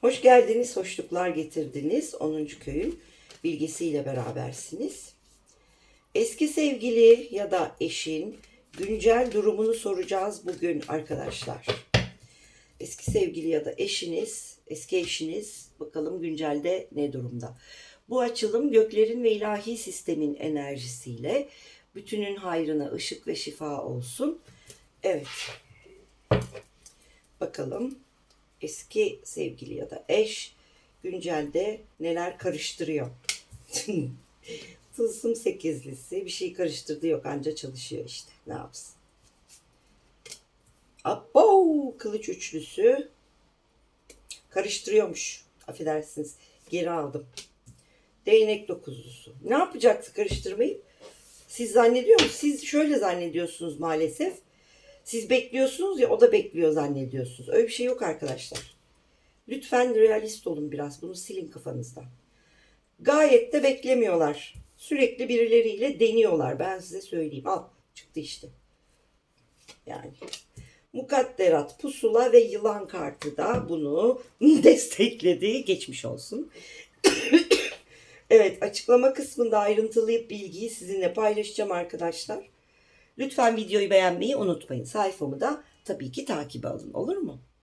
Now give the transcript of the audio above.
Hoş geldiniz, hoşluklar getirdiniz. 10. köyün bilgisiyle berabersiniz. Eski sevgili ya da eşin güncel durumunu soracağız bugün arkadaşlar. Eski sevgili ya da eşiniz, eski eşiniz bakalım güncelde ne durumda? Bu açılım göklerin ve ilahi sistemin enerjisiyle bütünün hayrına ışık ve şifa olsun. Evet. Bakalım eski sevgili ya da eş güncelde neler karıştırıyor? Tılsım sekizlisi bir şey karıştırdı yok anca çalışıyor işte ne yapsın. Abo kılıç üçlüsü karıştırıyormuş. Affedersiniz geri aldım. Değnek dokuzlusu. Ne yapacaktı karıştırmayı? Siz zannediyor musunuz? Siz şöyle zannediyorsunuz maalesef. Siz bekliyorsunuz ya o da bekliyor zannediyorsunuz. Öyle bir şey yok arkadaşlar. Lütfen realist olun biraz. Bunu silin kafanızdan. Gayet de beklemiyorlar. Sürekli birileriyle deniyorlar. Ben size söyleyeyim. Al çıktı işte. Yani mukadderat, pusula ve yılan kartı da bunu destekledi. Geçmiş olsun. evet açıklama kısmında ayrıntılı bilgiyi sizinle paylaşacağım arkadaşlar. Lütfen videoyu beğenmeyi unutmayın. Sayfamı da tabii ki takip alın olur mu?